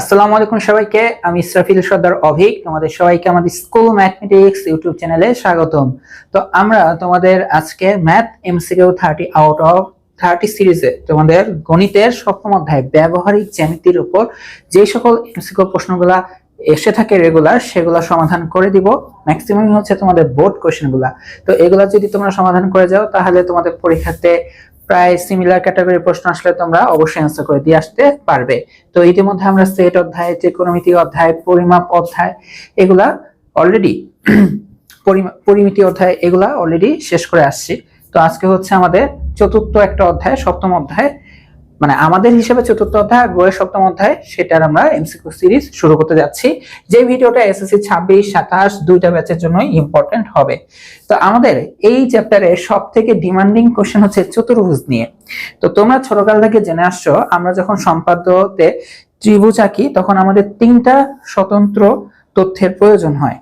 আসসালামু আলাইকুম সবাইকে, আমি ইসরাফিল সর্দার অভিক। তোমাদের সবাইকে আমাদের স্কুল ম্যাথমেটিক্স ইউটিউব চ্যানেলে স্বাগতম। তো আমরা তোমাদের আজকে math MCQ thirty out of thirty সিরিজে তোমাদের গণিতের সপ্তম অধ্যায় ব্যবহারিক জ্যামিতির উপর যে সকল এমসিকিউ প্রশ্নগুলা এসে থাকে রেগুলার, সেগুলা সমাধান করে দিব। ম্যাক্সিমাম হচ্ছে তোমাদের বোর্ড কোশ্চেনগুলা তো এগুলা যদি তোমরা সমাধান করে যাও, তাহলে তোমাদের পরীক্ষাতে প্রায় সিমিলার ক্যাটাগরি প্রশ্ন আসলে তোমরা অবশ্যই অ্যান্সার করে দিয়ে আসতে পারবে। তো ইতিমধ্যে আমরা সেট অধ্যায়, ত্রিকোণমিতি অধ্যায়, পরিমাপ অধ্যায় এগুলা অলরেডি পরিমিতি অধ্যায় এগুলা অলরেডি শেষ করে আসছি। তো আজকে হচ্ছে আমাদের চতুর্থ একটা অধ্যায়, সপ্তম অধ্যায়। মানে আমাদের হিসেবে চতুর্থ অধ্যায় বইয়ের সপ্তম অধ্যায়, সেটার আমরা এমসিকিউ সিরিজ শুরু করতে যাচ্ছি। যে ভিডিওটা এসএসসি ছাব্বিশ, সাতাশ, দুইটা ব্যাচের জন্য ইম্পর্টেন্ট হবে। তো আমাদের এই চ্যাপ্টারে সব থেকে ডিমান্ডিং কোশ্চেন হচ্ছে চতুর্ভুজ নিয়ে। তো তোমরা ছোটকাল থেকে জেনে আসছো, আমরা যখন সম্পাদ্যতে ত্রিভুজ আঁকি, তখন আমাদের তিনটা স্বতন্ত্র তথ্যের প্রয়োজন হয়।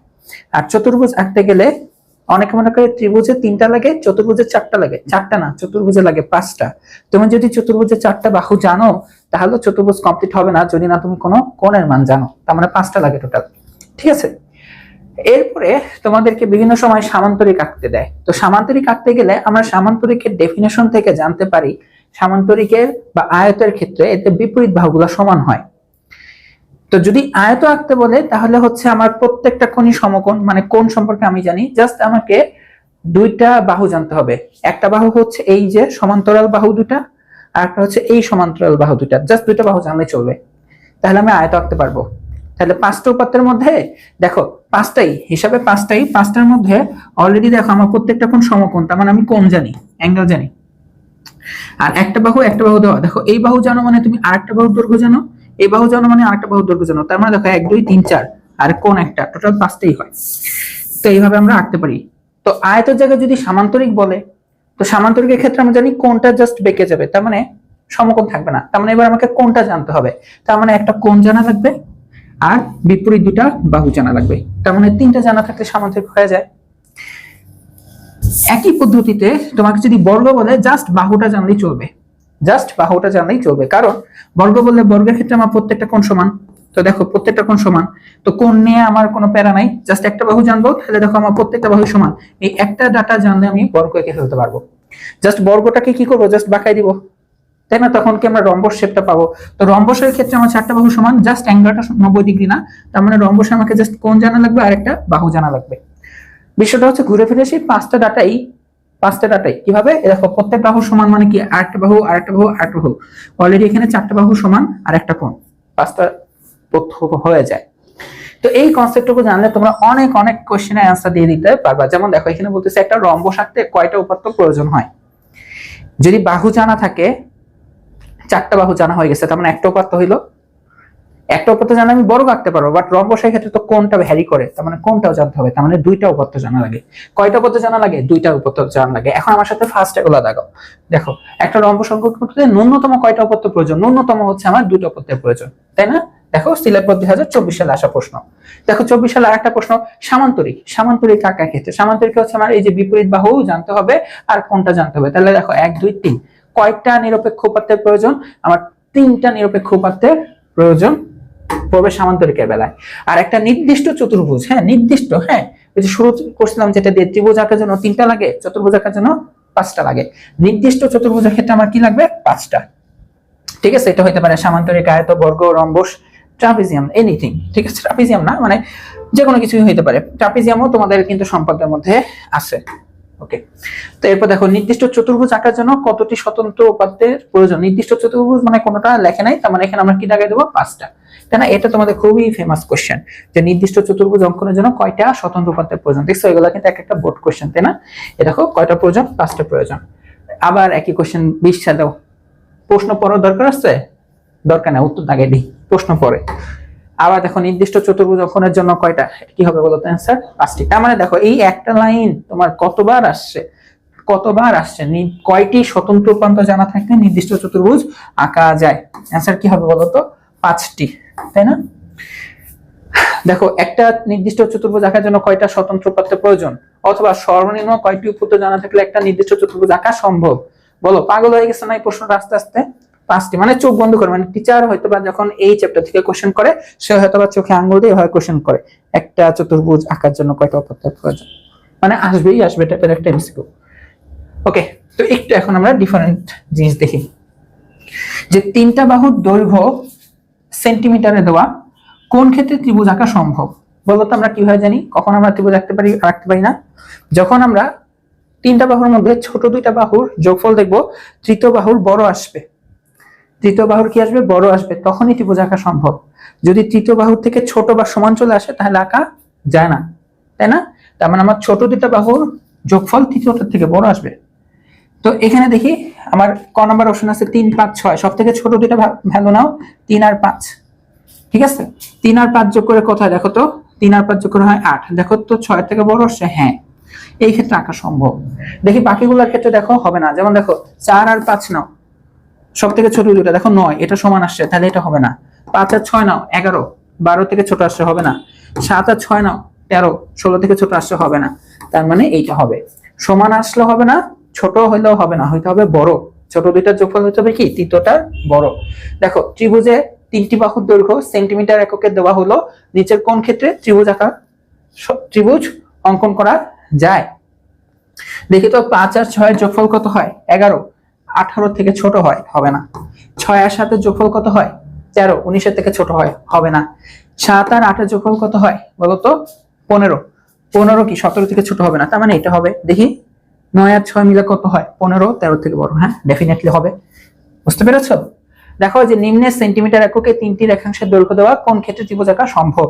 আর চতুর্ভুজ আঁকতে গেলে অনেকে মনে করে ত্রিভুজে তিনটা লাগে, চতুর্ভুজে চারটা লাগে। চারটা না, চতুর্ভুজে লাগে পাঁচটা। তুমি যদি চতুর্ভুজে চারটা বাহু জানো, তাহলে চতুর্ভুজ কমপ্লিট হবে না, যদি না তুমি কোনো কোণের মান জানো। তার মানে পাঁচটা লাগে টোটাল ঠিক আছে? এরপরে তোমাদেরকে বিভিন্ন সময় সামান্তরিক আঁকতে দেয়। তো সামান্তরিক আঁকতে গেলে আমরা সামান্তরিকের ডেফিনেশন থেকে জানতে পারি। সামান্তরিকের বা আয়তের ক্ষেত্রে এতে বিপরীত বাহুগুলো সমান হয়। তো যদি আয়ত আঁকতে বলে, তাহলে হচ্ছে আমার প্রত্যেকটা কোণই সমকোণ মানে কোণ সম্পর্কে আমি জানি। জাস্ট আমাকে দুইটা বাহু জানতে হবে। একটা বাহু হচ্ছে এই যে সমান্তরাল বাহু দুটা আর একটা হচ্ছে এই সমান্তরাল বাহু দুটা জাস্ট দুইটা বাহু জানলে চলবে। তাহলে আমি আয়ত আঁকতে পারব। তাহলে পাঁচটা উপাত্তের মধ্যে, দেখো, পাঁচটাই, হিসাবে পাঁচটাই, পাঁচটার মধ্যে অলরেডি দেখো আমার প্রত্যেকটা কোণ সমকোণ, তার মানে আমি কোণ জানি অ্যাঙ্গেল জানি। আর একটা বাহু একটা বাহু দেওয়া। দেখো, এই বাহু জানো মানে তুমি আরেকটা বাহু দৈর্ঘ্য জানো। এই বাহু জানো মানে আরেকটা বাহু দৈর্ঘ্য জানো তার মানে দেখো এক, দুই, তিন, চার, আর কোন একটা টোটাল পাঁচটাই হয়। তো এইভাবে আমরা আঁকতে পারি। তো আয়তের জায়গায় যদি সামান্তরিক বলে, তো সামান্তরিকের ক্ষেত্রে আমরা জানি কোনটা জাস্ট বেঁকে যাবে, তার মানে সমকোণ থাকবে না। তার মানে এবার আমাকে কোনটা জানতে হবে। তার মানে একটা কোণ জানা লাগবে, আর বিপরীত দুটা বাহু জানা লাগবে। তার মানে তিনটা জানা থাকলে সামান্তরিক হয়ে যায়। একই পদ্ধতিতে তোমাকে যদি বর্গ বলে জাস্ট বাহুটা জানলেই চলবে। জাস্ট বাহুটা জানলেই চলবে। কারণ বর্গ বললে বর্গের ক্ষেত্রে আমার প্রত্যেকটা কোণ সমান। তো দেখো, প্রত্যেকটা কোণ সমান। তো কোণ নিয়ে আমার কোনো প্যারা নাই। জাস্ট একটা বাহু জানব, তাহলে দেখো আমার প্রত্যেকটা বাহু সমান। এই একটা ডাটা জানলে আমি বর্গ এঁকে ফেলতে পারব। জাস্ট বর্গটাকে কি করব? জাস্ট বাঁকাই দিব। তাই না? তখন কি আমরা রম্বস শেপটা পাবো। তো রম্বসের ক্ষেত্রে আমার চারটা বাহু সমান। জাস্ট অ্যাঙ্গেলটা নব্বই ডিগ্রি না। তার মানে রম্বসে আমাকে জাস্ট কোণ জানা লাগবে আর একটা বাহু জানা লাগবে। বিষয়টা হচ্ছে ঘুরে ফিরে সেই পাঁচটা ডাটাই পাঁচটা ডাটাই কীভাবে? দেখো প্রত্যেক বাহু সমান মানে কি? আরেকটা বাহু আরেকটা বাহু আরেকটা বাহু। অলরেডি এখানে চারটা বাহু সমান আর একটা কোণ। পাঁচটা তথ্য হয়ে যায়। তো এই কনসেপ্টটুকু জানলে তোমরা অনেক অনেক কোশ্চেনের অ্যান্সার দিয়ে দিতে পারবা। যেমন দেখো, এখানে বলতেছে একটা রম্বস আঁকতে কয়টা উপাত্ত প্রয়োজন হয়? যদি বাহু জানা থাকে, চারটা বাহু জানা হয়ে গেছে, তার মানে একটা উপাত্ত হইল একটা উপাত্ত জানা আমি বড় আঁকতে পারব বাট রম্বসের ক্ষেত্রে তো কোনটা ভ্যারি করে, তার মানে কোনটাও জানতে হবে, তার মানে দুইটা উপাত্ত জানা লাগে। কয়টা উপাত্ত জানা লাগে? দুইটা উপাত্ত জানা লাগে। এখন আমার সাথে ফার্স্ট এগুলো দেখাও দেখো, একটা রম্বস অঙ্কন করতে ন্যূনতম কয়টা উপাত্ত প্রয়োজন? ন্যূনতম হচ্ছে আমার দুটো উপাত্তের প্রয়োজন, তাই না? দেখো সিলেট দুই হাজার চব্বিশ সালে আসা প্রশ্ন। দেখো, চব্বিশ সালে আরেকটা প্রশ্ন, সামান্তরিক। সামান্তরিক কাকা ক্ষেত্রে? সামান্তরিক হচ্ছে আমার এই যে বিপরীত বাহু, জানতে হবে, আর কোনটা জানতে হবে? তাহলে দেখো, এক, দুই, তিন। কয়টা নিরপেক্ষ উপাত্তের প্রয়োজন? আমার তিনটা নিরপেক্ষ উপাত্তের প্রয়োজন। পড়বে সামান্তরিকের বেলায়। আর একটা নির্দিষ্ট চতুর্ভুজ হ্যাঁ নির্দিষ্ট হ্যাঁ শুরু করছিলাম যেটা দিয়ে ত্রিভুজ আঁকার জন্য তিনটা লাগে, চতুর্ভুজ আঁকার জন্য পাঁচটা লাগে। নির্দিষ্ট চতুর্ভুজের ক্ষেত্রে আমার কি লাগবে? পাঁচটা। ঠিক আছে, এটা হইতে পারে সামান্তরিক আয়ত, বর্গ, রম্বস, ট্রাপিজিয়াম এনিথিং ঠিক আছে, ট্রাপিজিয়াম না? মানে যে কোনো কিছুই হইতে পারে। ট্রাপিজিয়ামও তোমাদের কিন্তু সম্পদের মধ্যে আছে। ওকে তো এরপর দেখো, নির্দিষ্ট চতুর্ভুজ আঁকার জন্য কতটি স্বতন্ত্র উপাত্তের প্রয়োজন? নির্দিষ্ট চতুর্ভুজ মানে কোনোটা লেখে নাই, তার মানে এখানে আমরা কি লাগাই দেবো? পাঁচটা। তাই না? এটা তোমাদের খুবই ফেমাস কোশ্চেন যে নির্দিষ্ট চতুর্ভুজ অঙ্কনের জন্য কয়টা স্বতন্ত্র উপাত্তের প্রয়োজন? দেখছ, এগুলো কিন্তু এক একটা বোর্ড কোশ্চেন তাই না? এ দেখো, কয়টা প্রয়োজন? পাঁচটা প্রয়োজন। আবার একই কোশ্চেন বিশ দাও প্রশ্ন পড়ার দরকার আছে? দরকার নেই, উত্তর দাগে দিই। প্রশ্ন পড়ে। আবার দেখো, নির্দিষ্ট চতুর্ভুজ অঙ্কনের জন্য কয়টা? কি হবে বলো তো অ্যান্সার পাঁচটি। তার মানে দেখো, এই একটা লাইন তোমার কতবার আসছে? কতবার আসছে? কয়টি স্বতন্ত্র প্রান্ত জানা থাকলে নির্দিষ্ট চতুর্ভুজ আঁকা যায়? অ্যান্সার কি হবে বলো তো? পাঁচটি। তাই না? দেখো, একটা নির্দিষ্ট চতুর্ভুজ আঁকার জন্য কয়টা স্বতন্ত্র প্রান্তের প্রয়োজন? অথবা সর্বনিম্ন কয়টি উপাত্ত জানা থাকলে একটা নির্দিষ্ট চতুর্ভুজ আঁকা সম্ভব? বলো, পাগল হয়ে গেছে না এই প্রশ্নটা আস্তে আস্তে? পাঁচটি মানে চোখ বন্ধ করে। মানে টিচার হয়তো বা যখন এই চ্যাপ্টার থেকে কোশ্চেন করে, সে হয়তো বা চোখে আঙ্গুল দিয়ে এভাবে কোশ্চেন করে। একটা চতুর্ভুজ আঁকার জন্য কয়টা অপত্যার প্রয়োজন? মানে আসবেই আসবে টাইপের একটা এমসিকিউ ওকে তো একটু এখন আমরা ডিফারেন্ট জিনিস দেখি। যে তিনটা বাহুর দৈর্ঘ্য সেন্টিমিটারে দেওয়া, কোন ক্ষেত্রে ত্রিভুজ আঁকা সম্ভব? বলতো আমরা কীভাবে জানি? কখন আমরা ত্রিভুজ আঁকতে পারি আঁকতে পারি না? যখন আমরা তিনটা বাহুর মধ্যে ছোট দুইটা বাহুর যোগফল দেখব, তৃতীয় বাহুর বড় আসবে। তৃতীয় বাহুর কি আসবে? বড় আসবে। তখনই ত্রিভুজ আঁকা সম্ভব। যদি তৃতীয় বাহুর থেকে ছোট বা সমান চলে আসে, তাহলে আঁকা যায় না। তাই না? তার মানে আমার ছোট দুইটা বাহুর যোগফল তৃতীয়টার থেকে বড় আসবে। তো এখানে দেখি আমার ক নাম্বার অপশন আছে তিন, পাঁচ, ছয়। সব থেকে ছোট দুইটা ভ্যালু নাও, তিন আর পাঁচ। ঠিক আছে? তিন আর পাঁচ যোগ করে কোথায়? দেখো তো, তিন আর পাঁচ যোগ করে হয় আট। দেখো তো ছয় থেকে বড় আসছে হ্যাঁ। এই ক্ষেত্রে আঁকা সম্ভব। দেখি বাকিগুলোর ক্ষেত্রে দেখো, হবে না। যেমন দেখো, চার আর পাঁচ নাও। সব থেকে ছোট দুটো দেখো নয়, এটা সমান আসছে, তাহলে এটা হবে না। পাঁচ আর ছয় নাও, এগারো। বারো থেকে ছোট আসছে, হবে না। সাত আর ছয় নাও, তেরো। ষোলো থেকে ছোট আসছে, হবে না। তার মানে এইটা হবে। সমান আসলে হবে না ছোট হইলেও হবে না, হইতে হবে বড়। ছোট দুইটার যোগফল হতে হবে কি? তৃতীয়টার বড়। দেখো, ত্রিভুজে তিনটি বাহুর দৈর্ঘ্য সেন্টিমিটার এককে দেওয়া হলো, নিচের কোন ক্ষেত্রে? ত্রিভুজ আঁকা ত্রিভুজ অঙ্কন করা যায়। দেখি তো, পাঁচ আর ছয়ের যোগফল কত হয়? এগারো। আঠারো থেকে ছোট হয়, হবে না। ছয় আর সাতের যোগফল কত হয়? তেরো। উনিশের থেকে ছোট হয়, হবে না। সাত আর আটের যোগফল কত হয়? বলতো পনেরো। পনেরো কি? সতেরো থেকে ছোট হবে না, তার মানে এটা হবে। দেখি। নয় আর ছয় মিলে কত হয়? পনেরো, তেরো থেকে বড় হ্যাঁ? ডেফিনেটলি হবে। বুঝতে পেরেছ? দেখো যে নিম্নে সেন্টিমিটার এককে তিনটি রেখাংশের দৈর্ঘ্য দেওয়া কোন ক্ষেত্রে ত্রিভুজ আঁকা সম্ভব?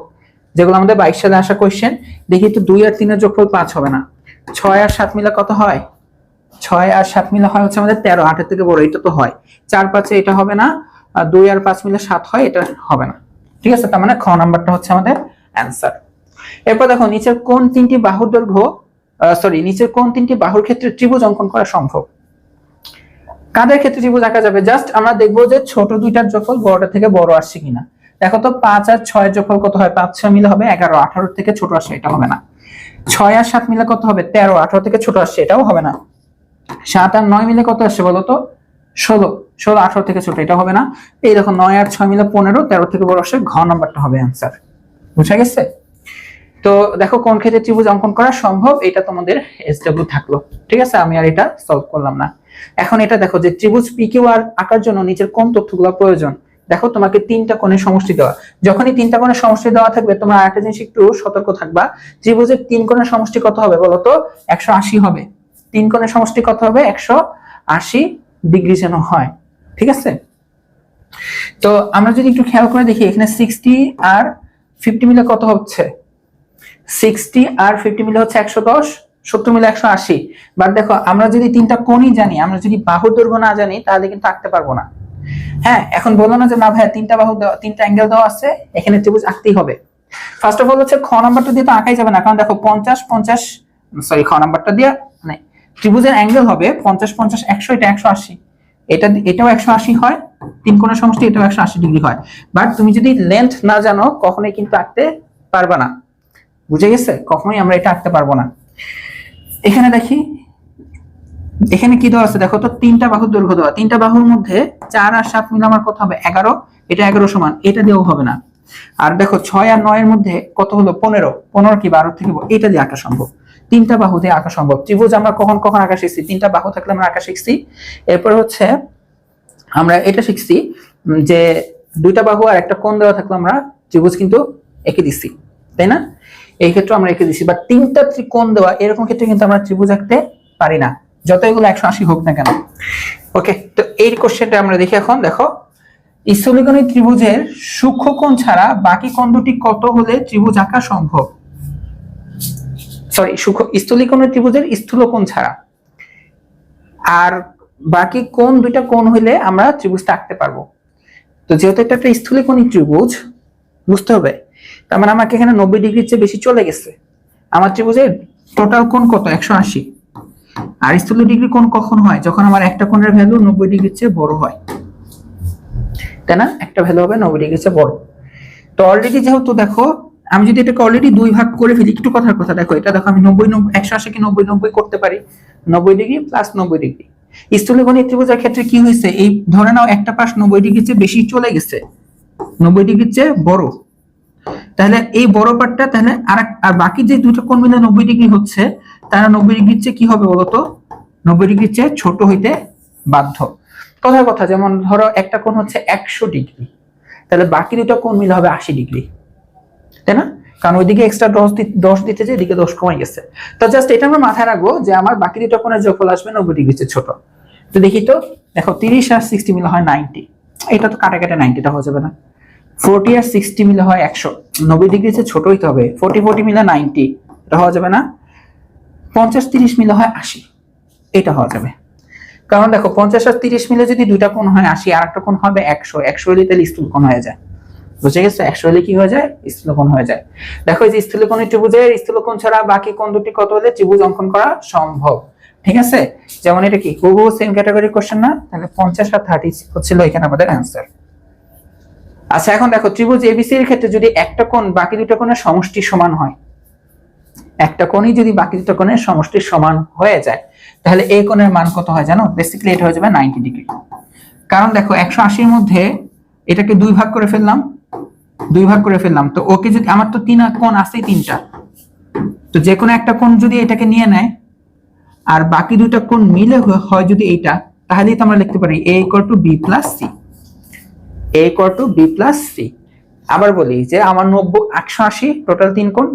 যেগুলো আমাদের বাইশ সালে আসা কোয়েশ্চেন দেখি তো দুই আর তিনের যোগফল পাঁচ হবে না। ছয় আর সাত মিলে কত হয়? ছয় আর সাত মিলে হয় হচ্ছে আমাদের তেরো, আটের থেকে বড়, এটা তো হয়। চার পাঁচে এটা হবে না, আর দুই আর পাঁচ মিলে সাত হয়, এটা হবে না। ঠিক আছে? তার মানে খ নাম্বারটা হচ্ছে আমাদের অ্যান্সার এরপর দেখো, নিচের কোন তিনটি বাহুর দৈর্ঘ্য সরি নিচের কোন তিনটি বাহুর ক্ষেত্রে ত্রিভুজ অঙ্কন করা সম্ভব। কাদের ক্ষেত্রে ত্রিভুজ আঁকা যাবে? জাস্ট আমরা দেখব যে ছোট দুইটার যোগফল বড়টা থেকে বড় আসছে কিনা। দেখো তো, পাঁচ আর ছয়ের যোগফল কত হয়? পাঁচ ছয় মিলে হবে এগারো আঠারো থেকে ছোট আসছে, এটা হবে না। ছয় আর সাত মিলে কত হবে? তেরো, আঠারো থেকে ছোট আসছে, এটাও হবে না। সাত আর নয় মিলে কত আসছে বলো তো? ষোলো ষোলো, আঠারো থেকে ছোট এটা হবে না। এই দেখো, নয় আর ছয় মিলে পনেরো, তেরো থেকে বড় আসছে, ঘ নাম্বারটা হবে অ্যান্সার বুঝা গেছে? তো দেখো কোন ক্ষেত্রে ত্রিভুজ অঙ্কন করা সম্ভব, এটা তোমাদের এস ডাব্লিউ থাকল। ঠিক আছে? আমি আর এটা সলভ করলাম না। এখন এটা দেখো যে ত্রিভুজ পিকিউ আর আঁকার জন্য নিচের কোন তথ্যগুলো প্রয়োজন? দেখো তোমাকে তিনটা কোণের সমষ্টি দেওয়া। যখনই তিনটা কোণের সমষ্টি দেওয়া থাকবে, তোমরা আরেকটা জিনিস একটু সতর্ক থাকবা। ত্রিভুজের তিন কোণের সমষ্টি কত হবে বলো তো একশো আশি হবে। তিন কোণের সমষ্টি কত হবে? একশো আশি ডিগ্রি যেন হয়। ঠিক আছে? তো আমরা যদি একটু খেয়াল করে দেখি, এখানে সিক্সটি আর ফিফটি মিলে কত হচ্ছে? সিক্সটি আর ফিফটি মিলে হচ্ছে একশো দশ, সত্তর মিলে একশো আশি। বাট দেখো, আমরা যদি তিনটা কোণই জানি, আমরা যদি বাহুর দৈর্ঘ্য না জানি, তাহলে কিন্তু আঁকতে পারব না। হ্যাঁ এখন বলো না যে না ভাই তিনটা বাহু দেওয়া তিনটা অ্যাঙ্গেল দেওয়া আছে, এখানে ত্রিভুজ আঁকতেই হবে। ফার্স্ট অফ অল হচ্ছে খ নাম্বারটা দিয়ে তো আঁকাই যাবে না, কারণ দেখো পঞ্চাশ পঞ্চাশ সরি খ নাম্বারটা দিয়ে মানে ত্রিভুজের অ্যাঙ্গেল হবে পঞ্চাশ পঞ্চাশ, একশো, এটা একশো আশি। এটা এটাও একশো আশি হয়, তিন কোণের সমষ্টি, এটাও একশো আশি ডিগ্রি হয়। বাট তুমি যদি লেন্থ না জানো, কখনোই কিন্তু আঁকতে পারবে না। বুঝে গেছে? কখনোই আমরা এটা আঁকতে পারব না। এখানে দেখি, এখানে কি দেওয়া আছে? দেখো তো, তিনটা বাহুর দৈর্ঘ্য দেওয়া। তিনটা বাহুর মধ্যে চার আর সাত মিলে আমার কত হবে? এগারো। এটা এগারো সমান। এটা দিয়েও হবে না। আর দেখো, ছয় আর নয়ের মধ্যে কত হলো? পনেরো। পনেরো কি বারো থেকে এটা দিয়ে আঁকা সম্ভব। তিনটা বাহু দিয়ে আঁকা সম্ভব। ত্রিভুজ আমরা কখন কখন আঁকা শিখছি? তিনটা বাহু থাকলে আমরা আঁকা শিখছি। এরপর হচ্ছে, আমরা এটা শিখছি যে দুইটা বাহু আর একটা কোণ দেওয়া থাকলে আমরা ত্রিভুজ কিন্তু এঁকে দিচ্ছি। তাই না? এই ক্ষেত্রে আমরা এঁকে দিচ্ছি বা তিনটা ত্রিকোণ দেওয়া, এরকম ক্ষেত্রে কিন্তু আমরা ত্রিভুজ আঁকতে পারি না। যত এগুলো একশো আশি হোক না কেন। ওকে তো এই কোশ্চেনটা আমরা দেখি এখন। দেখো, স্থলিকোণী ত্রিভুজের সূক্ষ্ম কোণ ছাড়া বাকি কোণ দুটি কত হলে ত্রিভুজ আঁকা সম্ভব? সরি সূক্ষ্ম স্থলিকোণী ত্রিভুজের স্থূল কোণ ছাড়া। আর বাকি কোণ দুইটা কোণ হইলে আমরা ত্রিভুজটা আঁকতে পারব। তো যেহেতু এটা একটা স্থূলিকোণী ত্রিভুজ, বুঝতে হবে? তার মানে আমাকে এখানে নব্বই ডিগ্রির চেয়ে বেশি চলে গেছে। আমার ত্রিভুজের টোটাল কোণ কত? একশো আশি। আর স্থূল ডিগ্রি কোণ কখন হয়? যখন আমার একটা কোণের ভ্যালু নব্বই ডিগ্রির চেয়ে বড় হয়। তাই না? একটা ভ্যালু হবে নব্বই ডিগ্রির চেয়ে বড়। তো অলরেডি যেহেতু দেখো, আমি যদি এটাকে অলরেডি দুই ভাগ করে ফেলি, একটু কথার কথা, দেখো, এটা দেখো, আমি নব্বই একশো আশিকে নব্বই নব্বই করতে পারি। নব্বই ডিগ্রি প্লাস নব্বই ডিগ্রি। স্থূলকোণী ত্রিভুজের ক্ষেত্রে কি হয়েছে? এই ধরে নাও একটা পাশ নব্বই ডিগ্রির চেয়ে বেশি চলে গেছে। নব্বই ডিগ্রির চেয়ে বড়। তাহলে এই বড় পার্টটা তাহলে আর আর বাকি যে দুটো কোণ মিলে নব্বই ডিগ্রি হচ্ছে, তারা নব্বই ডিগ্রির চেয়ে কি হবে বলতো? নব্বই ডিগ্রির চেয়ে ছোট হইতে বাধ্য। কথার কথা, যেমন ধরো একটা কোণ হচ্ছে একশো ডিগ্রি, তাহলে বাকি দুটো কোণ মিলে হবে আশি ডিগ্রি, তাই না? কারণ ওইদিকে এক্সট্রা দশ দশ দিতে যে এদিকে দশ কমে গেছে। তো জাস্ট এটা আমরা মাথায় রাখব যে আমার বাকি দুটো কোণের যোগফল আসবে নব্বই ডিগ্রি চেয়ে ছোট। তো দেখি তো, দেখো তিরিশ আর সিক্সটি মিলে হয় নাইনটি এটা তো কাটা কাটা নাইনটিটা হয়ে যাবে না। ফোরটি আর সিক্সটি মিলে হয় একশো। নব্বই ডিগ্রি চেয়ে ছোট হইতে হবে। ফোরটি ফোরটি মিলে নাইনটি। এটা হওয়া যাবে না। পঞ্চাশ, তিরিশ মিলে হয় আশি। এটা হওয়া যাবে। কারণ দেখো, পঞ্চাশ আর তিরিশ মিলে যদি দুইটা কোণ হয় আশি আর একটা কোণ হবে একশো। একশো হলে তাহলে স্থূল কোণ হয়ে যায়। বুঝে গেছে? একশো হলে কি হয়ে যায়? স্থূলকোণ হয়ে যায়। দেখো, এই যে স্থূলকোণী ত্রিভুজের স্থূলকোণ ছাড়া বাকি কোণ দুটি কত হলে? ত্রিভুজ অঙ্কন করা সম্ভব। ঠিক আছে? যেমন এটা কি? হুবহু সেম ক্যাটাগরি কোশ্চেন না? তাহলে পঞ্চাশ আর থার্টি হচ্ছিল এখানে আমাদের অ্যান্সার আচ্ছা এখন দেখো, ত্রিভুজ এবিসি এর ক্ষেত্রে যদি একটা কোণ, বাকি দুটো কোণের সমষ্টি সমান হয়, একটা কোণই যদি বাকি দুটো কোণের সমষ্টি সমান হয়ে যায়, তাহলে এই কোণের মান কত হয় জানো? বেসিক্যালি এটা হয়ে যাবে নাইনটি ডিগ্রি কারণ দেখো, একশো আশির মধ্যে এটাকে দুই ভাগ করে ফেললাম, দুই ভাগ করে ফেললাম, তো ওকে যদি, আমার তো তিন কোণ আছে তিনটা। তো যে কোনো একটা কোণ যদি এটাকে নিয়ে নেয়, আর বাকি দুইটা কোণ মিলে হয় যদি এইটা, তাহলেই তো আমরা লিখতে পারি A equal to B plus C A equal to B plus C আবার বলি যে আমার নব্বই, একশো আশি টোটাল তিন কোণ,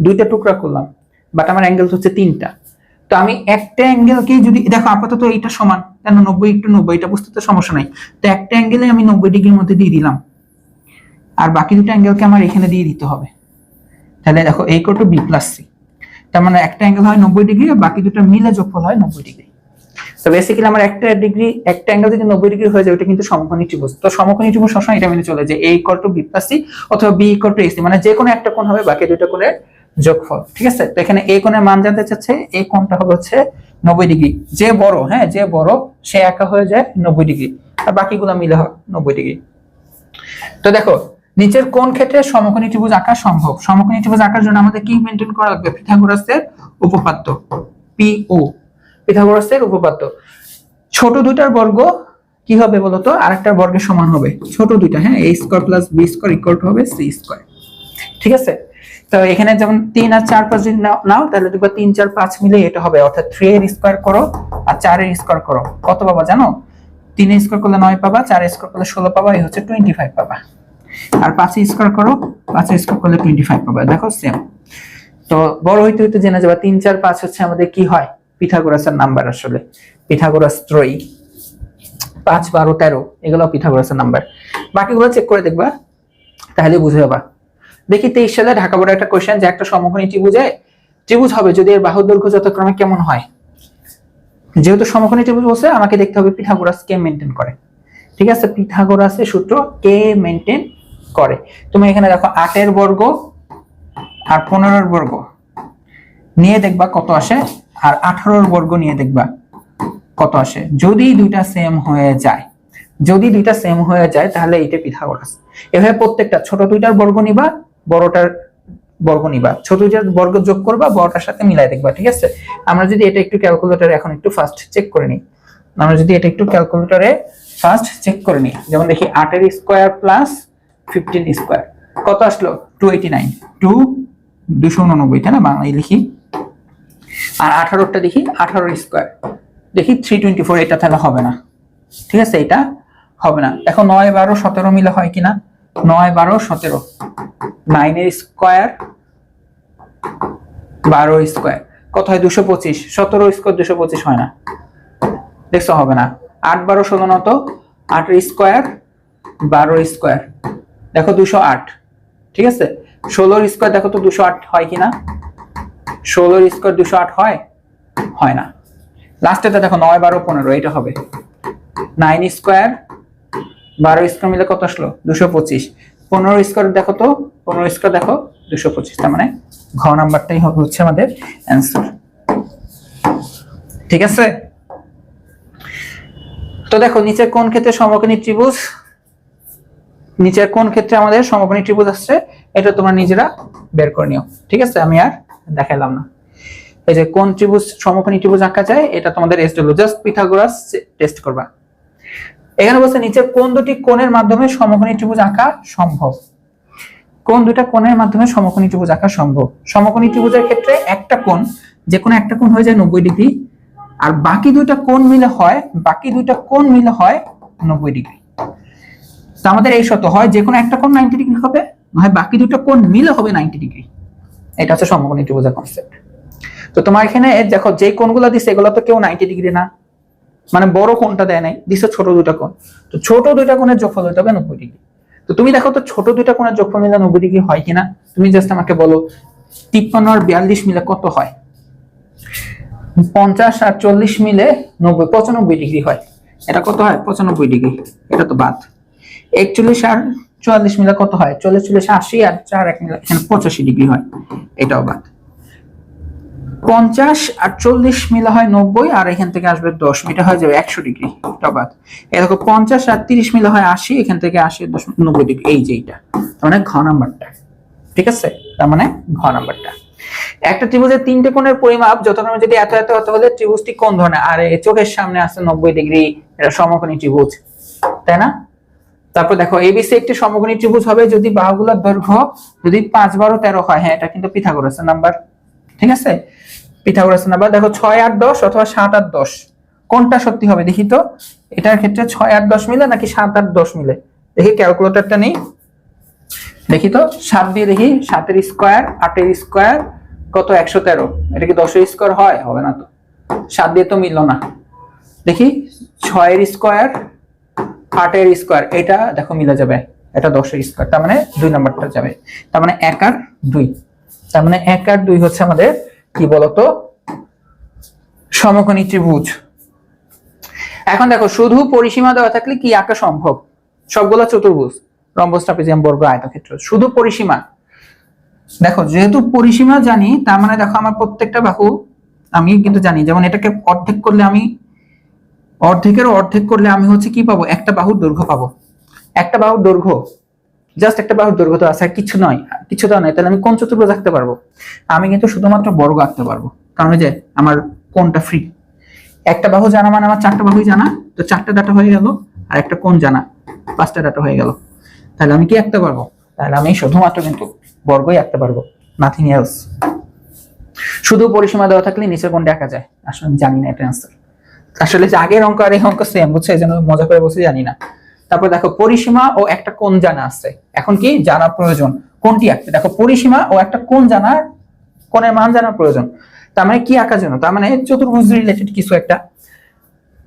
দুইটা টুকরা করলাম। বাট আমার অ্যাঙ্গেল হচ্ছে তিনটা। তো আমি একটা অ্যাঙ্গেলকে যদি, দেখো আপাতত এইটা সমান, কেন নব্বই একটু নব্বই, এটা বুঝতে তো সমস্যা নাই। তো একটা অ্যাঙ্গেলে আমি নব্বই ডিগ্রির মধ্যে দিয়ে দিলাম। আর বাকি দুটো অ্যাঙ্গেলকে আমার এখানে দিয়ে দিতে হবে। তাহলে দেখো এই টু বি প্লাস সি তার মানে একটা অ্যাঙ্গেল হয় নব্বই ডিগ্রি আর বাকি দুটো মিলে যোগফল হয় নব্বই ডিগ্রি। তো বেসিক্যালি আমার একটা ডিগ্রি একটা অ্যাঙ্গেল যদি নব্বই ডিগ্রি হয়ে যায় ওটা কিন্তু সমকোণী ত্রিভুজ। তো সমকোণী ত্রিভুজ সবসময় এটা মেনে চলে যে এ ইকুয়াল টু বি অথবা বি ইকুয়াল টু এসি মানে যে কোনো একটা কোণ হবে, বাকি দুটো কোণের যোগফল, ঠিক আছে? তো এখানে এই কোণের মান জানতে চাচ্ছে এই কোণটা হবে হচ্ছে নব্বই ডিগ্রি যে বড় হ্যাঁ যে বড়, সে একা হয়ে যায় নব্বই ডিগ্রি আর বাকিগুলো মিলে হয় নব্বই ডিগ্রি তো দেখো, নিচের কোন ক্ষেত্রে সমকোণী ত্রিভুজ আঁকা সম্ভব। সমকোণী ত্রিভুজ আঁকার জন্য আমাদের কি মেনটেন করা লাগবে? পিথাগোরাসের উপপাদ্য পিও পিথাগোরাসের উপপাদ্য। ছোট দুইটার বর্গ কি হবে বলতো? আরেকটার বর্গের সমান হবে। ছোট দুইটা হ্যাঁ? A square plus B square equal to হবে সি স্কোয়ার ঠিক আছে? তো এখানে যেমন তিন আর চার পাঁচ যদি নাও- তাহলে দেখবা তিন, চার, পাঁচ মিলে এটা হবে। অর্থাৎ থ্রি এর স্কোয়ার করো আর চারের স্কোয়ার করো। কত পাবা জানো? তিনের স্কোয়ার করলে নয় পাবা চারের স্কোয়ার করলে ষোলো পাবা, এই হচ্ছে টোয়েন্টি ফাইভ পাবা। আর পাঁচে স্কোয়ার করো, পাঁচে স্কোয়ার করলে টোয়েন্টি ফাইভ পাবা। দেখো সেম তো বড় হইতে হইতে জেনে যাবা, তিন, চার, পাঁচ হচ্ছে আমাদের কি হয়? পিথাগোরাসের নাম্বার আসলে। পিথাগোরাস ত্রয়ী, পাঁচ, বারো, তেরো এগুলো পিথাগোরাসের নাম্বার। বাকিগুলো চেক করে দেখবা, তাহলে বুঝে যাবা। দেখি তেইশ সালে ঢাকা বোর্ডের একটা কোশ্চেন যে একটা সমকোণী ত্রিভুজে, ত্রিভুজ হবে যদি এর বাহুর দৈর্ঘ্য যথাক্রমে কেমন হয়? যেহেতু সমকোণী ত্রিভুজ বলছে, আমাকে দেখতে হবে পিথাগোরাস কে মেনটেন করে। ঠিক আছে? পিথাগোরাসের সূত্র কে মেনটেন করে। তুমি এখানে দেখো, আটের বর্গ আর পনেরোর বর্গ। নিয়ে দেখবা কত আসে? আর আঠারোর বর্গ নিয়ে দেখবা কত আসে? যদি দুইটা সেম হয়ে যায়, যদি দুইটা সেম হয়ে যায়, তাহলে এইটা পিথাগোরাস এভাবে প্রত্যেকটা, ছোট দুইটার বর্গ নিবা, বড়টার বর্গ নিবা। ছোট দুইটার বর্গ যোগ করবা, বড়টার সাথে মিলাই দেখবা, ঠিক আছে? আমরা যদি এটা একটু ক্যালকুলেটরে এখন একটু ফার্স্ট চেক করে নিই। আমরা যদি এটা একটু ক্যালকুলেটরে ফার্স্ট চেক করে নিই। যেমন দেখি, আটের স্কোয়ার প্লাস ফিফটিন স্কোয়ার কত আসলো? টু এইটি নাইন টু দুশো উননব্বই, তাই না? বাংলায় লিখি। আর আঠারোটা দেখি, আঠারোর স্কোয়ার দেখি থ্রি টোয়েন্টি ফোর এটা তাহলে হবে না। ঠিক আছে, এটা হবে না। এখন নয় বারো সতেরো মিলে হয় কিনা? নয় বারো সতেরো। নাইনের স্কোয়ার বারো স্কোয়ার কত হয়? দুশো পঁচিশ। সতেরো স্কোয়ার দুশো পঁচিশ হয় না। দেখছ, হবে না। আট বারো ষোলো নত আটের স্কোয়ার বারো স্কোয়ার দেখো দুশো আট। ঠিক আছে? ষোলোর স্কোয়ার দেখো তো দুশো আট হয় কিনা? ষোলোর স্কোয়ার দুশো আট হয়? হয় না। লাস্টেটা দেখো নয়, বারো, পনেরো, এটা হবে। নাইন স্কোয়ার বারো স্কোয়ার মিলে কত আসলো? দুশো পঁচিশ। পনেরো স্কোয়ার দেখো তো, পনেরো স্কোয়ার দেখো, দুশো পঁচিশ। তার মানে ঘ নাম্বারটাই হচ্ছে আমাদের অ্যান্সার ঠিক আছে? তো দেখো, নিচের কোন ক্ষেত্রে সমকোণী ত্রিভুজ? নিচের কোন ক্ষেত্রে আমাদের সমকোণী ত্রিভুজ আসছে? এটা তোমরা নিজেরা বের করে নিও। ঠিক আছে? আমি আর দেখাইলাম না। এই যে কোন ত্রিভুজ সমকোণী ত্রিভুজ আঁকা যায়, এটা তোমাদের এসডব্লিউ জাস্ট পিথাগোরাস টেস্ট করবা। এখানে বলছে নিচে কোন দুটি কোণের মাধ্যমে সমকোণী ত্রিভুজ আঁকা সম্ভব? কোন দুইটা কোণের মাধ্যমে সমকোণী ত্রিভুজ আঁকা সম্ভব? সমকোণী ত্রিভুজের ক্ষেত্রে একটা কোণ, যে কোনো একটা কোণ হয়ে যায় নব্বই ডিগ্রি, আর বাকি দুইটা কোণ মিলে হয়, বাকি দুইটা কোণ মিলে হয় নব্বই ডিগ্রি। তো আমাদের এই শত হয় যে কোনো একটা কোণ নাইনটি ডিগ্রি হবে হয় বাকি দুটো কোণ মিলে হবে নাইনটি ডিগ্রি। এটা হচ্ছে সমকোণী ত্রিভুজের কনসেপ্ট তো তোমার এখানে দেখো, যে কোণগুলো দিচ্ছে এগুলো তো কেউ নাইনটি ডিগ্রি না। মানে বড় কোণটা দেয় নাই দিচ্ছে ছোট দুটা কোণ। তো ছোট দুইটা কোণের যোগফল হতে হবে নব্বই ডিগ্রি তো তুমি দেখো তো ছোট দুইটা কোণের যোগফল মিলে নব্বই ডিগ্রি হয় কিনা? তুমি জাস্ট আমাকে বলো, তিপ্পান্ন আর বিয়াল্লিশ মিলে কত হয়? পঞ্চাশ আর চল্লিশ মিলে নব্বই, পঁচানব্বই ডিগ্রি হয়। এটা কত হয়? পঁচানব্বই ডিগ্রি এটা তো বাদ। একচল্লিশ আর চুয়াল্লিশ মিলে কত হয়? চল্লিশ চল্লিশ, আশি আর চার এক মিলে, এখানে পঁচাশি ডিগ্রি হয়। এটাও বাদ। পঞ্চাশ আর চল্লিশ মিলে হয় নব্বই আর এখান থেকে আসবে দশ, এটা হয়ে যাবে একশো ডিগ্রি। এটা বাদ। এরকম পঞ্চাশ আর তিরিশ মিলে হয় আশি, এখান থেকে আশি দশমিক নব্বই ডিগ্রি, এই যে এইটা। তার মানে ঘ নাম্বারটা। ঠিক আছে? তার মানে ঘ নাম্বারটা। একটা ত্রিভুজের তিনটে কোণের পরিমাপ, যথাক্রমে যদি এত এত এত হলে ত্রিভুজটি কোন ধরনের? আর চোখের সামনে আছে নব্বই ডিগ্রি, এটা সমকোণী ত্রিভুজ। তাই না? তারপর দেখো এবিসি একটি সমকোণী ত্রিভুজ হবে যদি বাহুগুলোর দৈর্ঘ্য যদি পাঁচ বারো তেরো হয়। হ্যাঁ এটা কিন্তু পিথাগোরাসের নাম্বার। ঠিক আছে? পিথাগোরাসের নাম্বার। দেখো, ছয় আট দশ অথবা সাত আট দশ। কোনটা সত্যি হবে দেখি তো? এটার ক্ষেত্রে ছয় আট দশ মিলে নাকি সাত আট দশ মিলে? দেখি ক্যালকুলেটরটা নেই। দেখি তো, সাত দিয়ে দেখি, সাতের স্কোয়ার, আটের স্কোয়ার, কত? একশো তেরো। এটা কি দশের স্কোয়ার? হয়, হবে না তো। সাত দিয়ে তো মিললো না। দেখি, ছয়ের স্কোয়ার আটের স্কোয়ার, এটা দেখো মিলে যাবে, এটা দশের স্কোয়ার, তার মানে দুই নাম্বারটা যাবে। তার মানে এক আর দুই। তার মানে এক আর দুই হচ্ছে আমাদের, কি বলতো? সমকোণী ত্রিভুজ। এখন দেখো, শুধু পরিসীমা দেওয়া থাকলে কি আঁকা সম্ভব? সবগুলো চতুর্ভুজ রম্বস ট্রাপিজিয়াম বর্গ, আয়তক্ষেত্র, শুধু পরিসীমা। দেখো, যেহেতু পরিসীমা জানি, তার মানে দেখো আমার প্রত্যেকটা বাহু আমি কিন্তু জানি, যেমন এটাকে অর্ধেক করলে আমি অর্ধেকের অর্ধেক করলে আমি হচ্ছে কি পাবো? একটা বাহুর দৈর্ঘ্য পাবো। একটা বাহুর দৈর্ঘ্য জাস্ট একটা বাহুর দৈর্ঘ্য তো আছে কিছু নয়, কিছু তো নয়, তাহলে আমি কোন চতুর্ভুজ আঁকতে পারব? আমি কিন্তু শুধুমাত্র বর্গ আঁকতে পারব। কারণ যে আমার কোনটা ফ্রি একটা বাহু জানা মানে আমার চারটা বাহুই জানা, তো চারটা ডাটা হয়ে গেল, আর একটা কোন জানা, পাঁচটা ডাটা হয়ে গেল। তাহলে আমি কি আঁকতে পারব? তাহলে আমি শুধুমাত্র কিন্তু বর্গই আঁকতে পারব নাথিং এলস শুধু পরিসীমা দেওয়া থাকলে নিচে কোনটা আঁকা যায়, আসলে আমি জানি না এটা অ্যান্সার আসলে যে আগের অঙ্ক আর এই অঙ্ক সেম বুঝছ? এই জন্য মজা করে বসে জানি না। তারপর দেখো, পরিসীমা ও একটা কোন জানা আছে। এখন কি? জানা প্রয়োজন। কোনটি আঁকতে? দেখো, পরিসীমা ও একটা কোন জানার কোণের মান জানা প্রয়োজন। তার মানে কি আঁকার জন্য? তার মানে চতুর্ভুজ রিলেটেড কিছু একটা।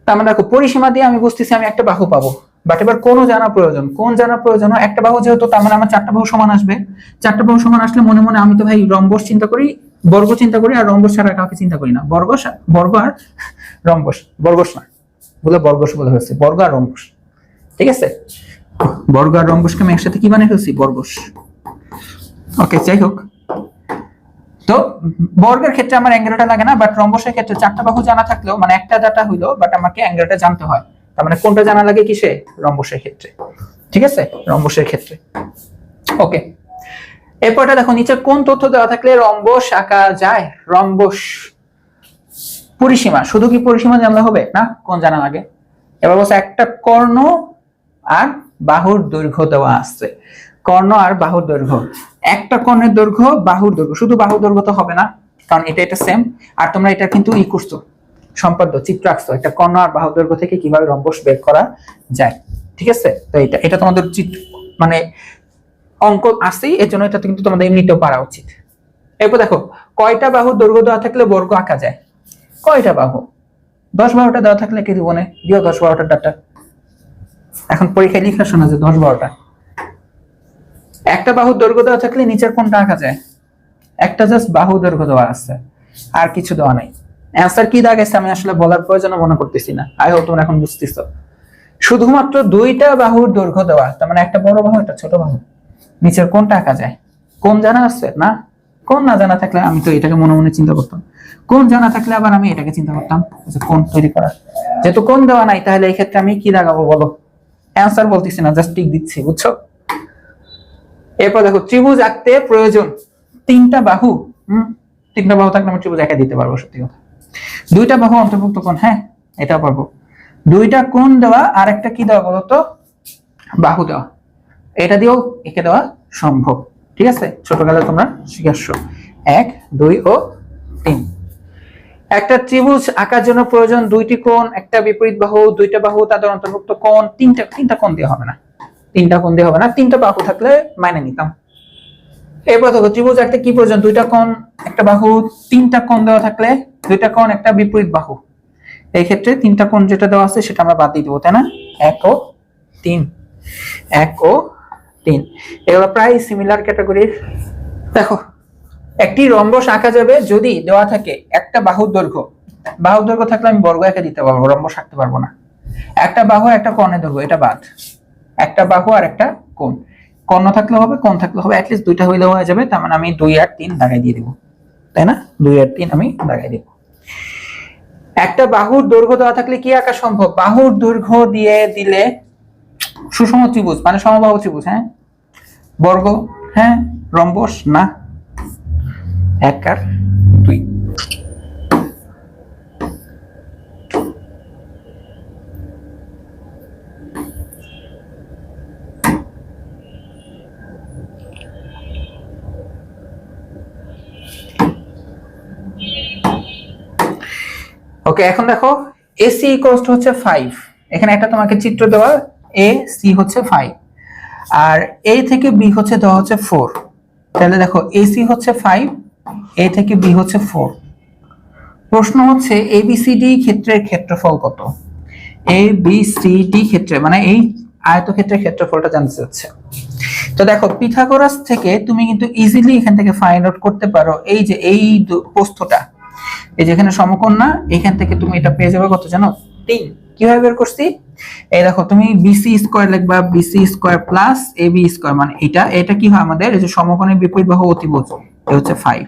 তার মানে দেখো, পরিসীমা দিয়ে আমি বুঝতেছি আমি একটা বাহু পাবো। বাট এবার কোন জানা প্রয়োজন। কোন জানা প্রয়োজন? একটা বাহু যেহেতু, তার মানে আমার চারটা বাহু সমান আসবে। চারটা বাহু সমান আসলে মনে মনে আমি তো ভাই রম্বস চিন্তা করি বর্গ চিন্তা করি আর রম্বস ছাড়া কাউকে চিন্তা করি না। বর্গ বর্গ আর রম্বস। বর্গস না। বলে বর্গস বলে হয়েছে বর্গ আর রম্বস। ঠিক আছে? বর্গ আর রম্বসকে আমি একসাথে কি মানে ফেলছি? বর্গস। ওকে, যাই হোক। তো বর্গের ক্ষেত্রে আমার অ্যাঙ্গেলটা লাগে না বাট রম্বসের ক্ষেত্রে চারটা বাহু জানা থাকলেও মানে একটা ডাটা হইল বাট আমাকে অ্যাঙ্গেলটা জানতে হয়। তার মানে কোনটা জানা লাগে কিসে? রম্বসের ক্ষেত্রে। ঠিক আছে? রম্বসের ক্ষেত্রে। ওকে। এরপরটা দেখো, নিচে কোন তথ্য দেওয়া থাকলে রম্বস আঁকা যায়? রম্বস। পরিসীমা, শুধু কি পরিসীমা জানলে হবে? না, কোন জানা লাগে এবার বলছে, একটা কর্ণ আর বাহুর দৈর্ঘ্য দেওয়া আছে। কর্ণ আর বাহুর দৈর্ঘ্য। একটা কর্ণের দৈর্ঘ্য, বাহুর দৈর্ঘ্য। শুধু বাহুর দৈর্ঘ্য তো হবে না, কারণ এটা এটা সেম আর তোমরা এটা কিন্তু ই করছ, সম্পাদ্য, চিত্র আঁকছো। একটা কর্ণ আর বাহুর দৈর্ঘ্য থেকে কীভাবে রম্বস বের করা যায়? ঠিক আছে? তো এটা এটা তোমাদের চিত্র মানে অঙ্ক আসেই এর জন্য এটা কিন্তু তোমাদের এমনিতেও পারা উচিত। এরপর দেখো, কয়টা বাহু দৈর্ঘ্য দেওয়া থাকলে বর্গ আঁকা যায়? কয়টা বাহু? দশ বারোটা দেওয়া থাকলে কি জীবনে? দিও দশ বারোটা ডাটা। এখন পরীক্ষায় লিখে শোনা যে দশ বারোটা। একটা বাহুর দৈর্ঘ্য দেওয়া থাকলে নিচের কোনটা আঁকা যায়? একটা জাস্ট বাহু দৈর্ঘ্য দেওয়া আছে, আর কিছু দেওয়া নাই। অ্যান্সার কি দাগেছে আমি আসলে বলার প্রয়োজন মনে করতেছি না। আই হোক তোমরা এখন বুঝতেছ। শুধুমাত্র দুইটা বাহুর দৈর্ঘ্য দেওয়া, তার মানে একটা বড় বাহু, একটা ছোট বাহু। নিচের কোনটা আঁকা যায়? কোন জানা আছে? না? কোন না জানা থাকলে আমি তো এটাকে মনে মনে চিন্তা করতাম। কোন জানা থাকলে আবার আমি এটাকে চিন্তা করতাম যে কোন তৈরি করা যেহেতু কোন দেওয়া নাই, তাহলে এই ক্ষেত্রে আমি কি লাগাবো বলো? অ্যান্সার বলতেছি না জাস্ট টিক দিচ্ছি, বুঝছ? এরপর দেখো, ত্রিভুজ আঁকতে প্রয়োজন। তিনটা বাহু, হুম? তিনটা বাহু থাকলে আমি ত্রিভুজ একা দিতে পারব, সত্যি কথা। দুইটা বাহু অন্তর্ভুক্ত কোন? হ্যাঁ এটাও পারব। দুইটা কোন দেওয়া আর একটা কি দেওয়া বলতো? বাহু দেওয়া। এটা দিয়েও এঁকে দেওয়া সম্ভব। ঠিক আছে? ছোটবেলায় তোমরা শিখে এক, দুই ও তিন। একটা ত্রিভুজ আঁকার জন্য প্রয়োজন দুইটি কোণ, একটা বিপরীত বাহু, দুইটা বাহু, তাদের অন্তর্ভুক্ত কোণ, তিনটা তিনটা কোণ দিয়ে হবে না। তিনটা কোণ দিয়ে হবে না, তিনটা বাহু থাকলে মাইনে নিতাম। এরপর দেখো, ত্রিভুজ একটা কি প্রয়োজন? দুইটা কোণ, একটা বাহু, তিনটা কোণ দেওয়া থাকলে দুইটা কোণ, একটা বিপরীত বাহু। এই ক্ষেত্রে তিনটা কোণ যেটা দেওয়া আছে সেটা আমরা বাদ দিয়ে দেবো, তাই না? এক ও তিন। এক ও তিন। এগুলো প্রায় সিমিলার ক্যাটাগরির দেখো, একটি রম্বস আঁকা যাবে যদি দেওয়া থাকে একটা বাহুর দৈর্ঘ্য। বাহুর দৈর্ঘ্য থাকলে আমি বর্গ একে দিতে পারব, রম্বস আঁকতে পারব না। একটা বাহু একটা কর্ণের দৈর্ঘ্য, এটা বাদ। একটা বাহু আর একটা কোণ। কর্ণ থাকলে হবে, কোণ থাকলে হবে অ্যাটলিস্ট দুইটা হইলেও হয়ে যাবে, তার মানে আমি দুই আর তিন দাগাই দিয়ে দিব। তাই না? দুই আর তিন আমি দাগাই দিব। একটা বাহুর দৈর্ঘ্য দেওয়া থাকলে কি আঁকা সম্ভব? বাহুর দৈর্ঘ্য দিয়ে দিলে সুষম ত্রিভুজ মানে সমবাহু ত্রিভুজ হ্যাঁ? বর্গ হ্যাঁ? রম্বস, না? এক আর দুই। ওকে এখন দেখো এসি ইকোয়ালস হচ্ছে ফাইভ এখানে একটা তোমাকে চিত্র দেওয়া এ সি হচ্ছে ফাইভ আর এ থেকে বি হচ্ছে দেওয়া হচ্ছে ফোর তাহলে দেখো এসি হচ্ছে ফাইভ এ থেকে বি হচ্ছে ফোর প্রশ্ন হচ্ছে এ বি সি ডি ক্ষেত্রের ক্ষেত্রফল কত? এ বি সি ডি ক্ষেত্রে মানে এই আয়তক্ষেত্রের ক্ষেত্রফলটা জানতে চাচ্ছে। তো দেখো, পিথাগোরাস থেকে তুমি কিন্তু ইজিলি এখান থেকে ফাইন্ড আউট করতে পারো এই যে, এই প্রস্থটা। এই যে এখানে সমকোণ না, এখান থেকে তুমি এটা পেয়ে যাবে কত জানো? তিন। কীভাবে বের করছি? এই দেখো, তুমি বিসি স্কোয়ার লিখবা BC square plus A B square মানে এটা এটা কি হয় আমাদের? এই যে সমকোণের বিপরীত বাহু অতিভুজ এটা হচ্ছে ফাইভ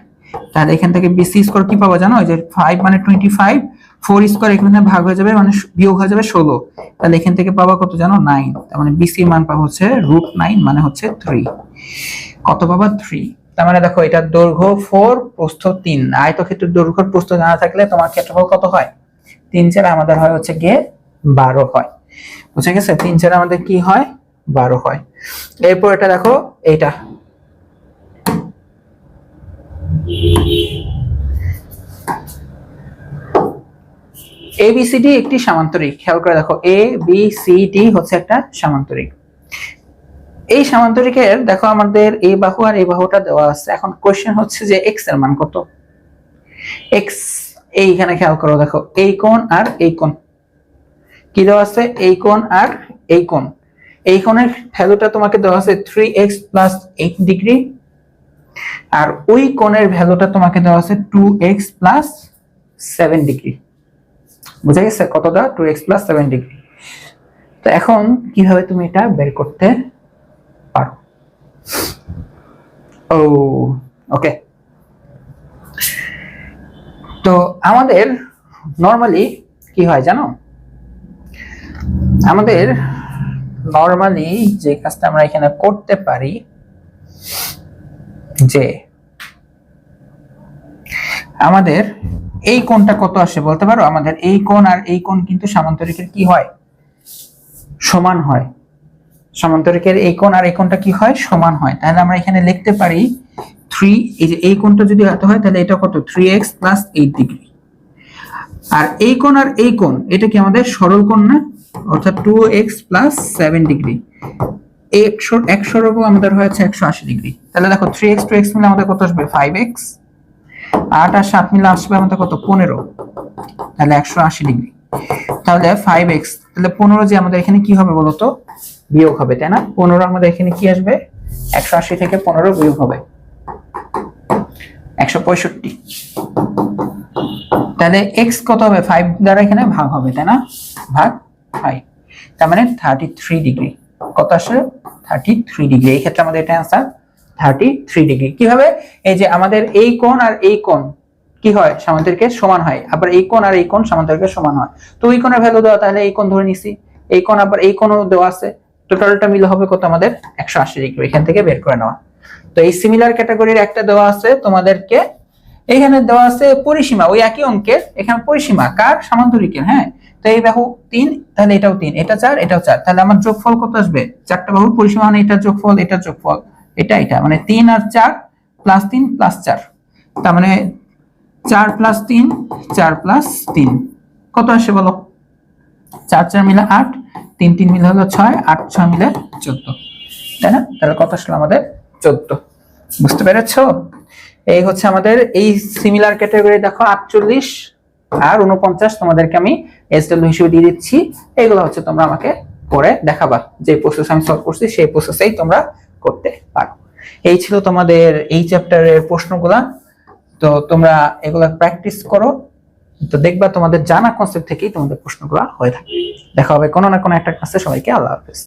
তাহলে এখান থেকে বিসি স্কোয়ার কি পাবো জানো? এই যে ফাইভ মানে টোয়েন্টি ফাইভ ফোর স্কোয়ার এখানে ভাগ হয়ে যাবে মানে বিয়োগ হয়ে যাবে ষোলো। তাহলে এখান থেকে পাবা কত জানো? নাইন তার মানে বিসি মান পাবো হচ্ছে রুট নাইন মানে হচ্ছে থ্রি কত পাবা? থ্রি তার মানে দেখো এটা দৈর্ঘ্য ফোর প্রস্থ তিন। আয়তক্ষেত্রের দৈর্ঘ্য প্রস্থ জানা থাকলে তোমার ক্ষেত্রফল কত হয়? তিন চার, আমাদের হয় হচ্ছে গিয়ে বারো হয়। বুঝে গেছে? তিন চার আমাদের কি হয়? বারো হয়। এরপর এটা দেখো, এইটা। এবিসিডি একটি সামান্তরিক। খেয়াল করে দেখো এ বি সি ডি হচ্ছে একটা সামান্তরিক। এই সামান্তরিকের, দেখো আমাদের এই বাহু আর এই বাহুটা দেওয়া আছে। এখন কোশ্চেন হচ্ছে যে এক্সের মান কত? এক্স এইখানে খেয়াল করো দেখো, এই কোণ আর এই কোণ। কি দেওয়া আছে? এই কোণ আর এই কোণ। এই কোণের ভ্যালুটা তোমাকে দেওয়া আছে three X plus eight degree আর ওই কোণের ভ্যালুটা তোমাকে দেওয়া আছে two X plus seven degree বুঝা গেছে কতটা? Two X plus seven degree তো এখন কীভাবে তুমি এটা বের করতে পারো? ও, ওকে। তো আমাদের নর্মালি কি হয় জানো? আমাদের নর্মালি যে কাজটা আমরা এখানে করতে পারি, যে আমাদের এই কোণটা কত আসে বলতে পারো? আমাদের এই কোণ আর এই কোণ কিন্তু সামান্তরিকের কি হয়? সমান হয়। সমান্তরিকের এই কোণ আর এই কোণটা কি হয়? সমান হয়। তাহলে আমরা এখানে লিখতে পারি থ্রি এই যে এই কোণটা যদি এত হয়, তাহলে এটা কত? Three X plus eight degree আর এই কোণ আর এই কোণ, এটা কি আমাদের সরল কোণ না? অর্থাৎ two X plus seven degree একশো একশোর উপর আমাদের হয়েছে একশো আশি ডিগ্রি তাহলে দেখো থ্রি এক্স টু এক্স মিলে আমাদের কত আসবে? ফাইভ এক্স আট আর সাত মিলে আসবে আমাদের কত? পনেরো। তাহলে একশো আশি ডিগ্রি তাহলে ফাইভ এক্স তাহলে পনেরো যে আমাদের এখানে কি হবে বলতো? বিয়োগ হবে, তাই না? পনেরো আমাদের এখানে কি আসবে? একশো আশি থেকে পনেরো বিয়োগ হবে। একশো পঁয়ষট্টি। তাহলে এক্স কত হবে? ফাইভ দ্বারা এখানে ভাগ হবে, তাই না? ভাগ ফাইভ তার মানে থার্টি থ্রি ডিগ্রি কত আসে? থার্টি থ্রি ডিগ্রি এই ক্ষেত্রে আমাদের এটা অ্যান্সার থার্টি থ্রি ডিগ্রি কীভাবে? এই যে আমাদের এই কোণ আর এই কোণ, কি হয়? সামান্তরিকের সমান হয়। আবার এই কোণ আর এই কোণ সামান্তরিকের সমান হয়। তো ওই কোণের ভ্যালু দেওয়া, তাহলে এই কোণ ধরে নিছি। এই কোণ আবার এই কোণও দেওয়া আছে। টোটালটা মিলে হবে কত? আমাদের একশো আশি ডিগ্রি এখান থেকে বের করে নেওয়া। তো এই সিমিলার ক্যাটাগরির একটা দেওয়া আছে তোমাদেরকে। এখানে দেওয়া আছে পরিসীমা। ওই একই অঙ্কের এখানে পরিসীমা। কার? সামান্তরিকের হ্যাঁ? তো এই বাহু তিন, তাহলে এটাও তিন, এটা চার, এটাও চার। তাহলে আমার যোগফল কত আসবে? চারটা বাহুর পরিসীমা মানে এটার যোগফল এটার যোগফল। এটা এটা মানে তিন আর চার প্লাস তিন প্লাস চার। তার মানে চার প্লাস তিন, চার প্লাস তিন। কত আসে বলো? চার চার মিলে আট, তিন তিন মিলে হলো ছয়, আট, ছয় মিলে চোদ্দ। তাই না? তাহলে কত আসলো আমাদের? চোদ্দ। বুঝতে পেরেছ? এই হচ্ছে আমাদের এই সিমিলার ক্যাটাগরি দেখো, আটচল্লিশ আর উনপঞ্চাশ তোমাদেরকে আমি এসডব্লিউ হিসেবে দিয়ে দিচ্ছি। এগুলো হচ্ছে তোমরা আমাকে করে দেখাবা। যে প্রসেস আমি সলভ করছি, সেই প্রসেসেই তোমরা করতে পারো। এই ছিল তোমাদের এই চ্যাপ্টারের প্রশ্নগুলা। তো তোমরা এগুলা প্র্যাকটিস করো। তো দেখবা তোমাদের জানা কনসেপ্ট থেকেই তোমাদের প্রশ্নগুলো হয়ে থাকে। দেখা হবে কোনো না কোনো একটা ক্লাসে সবাইকে আল্লাহ হাফেজ।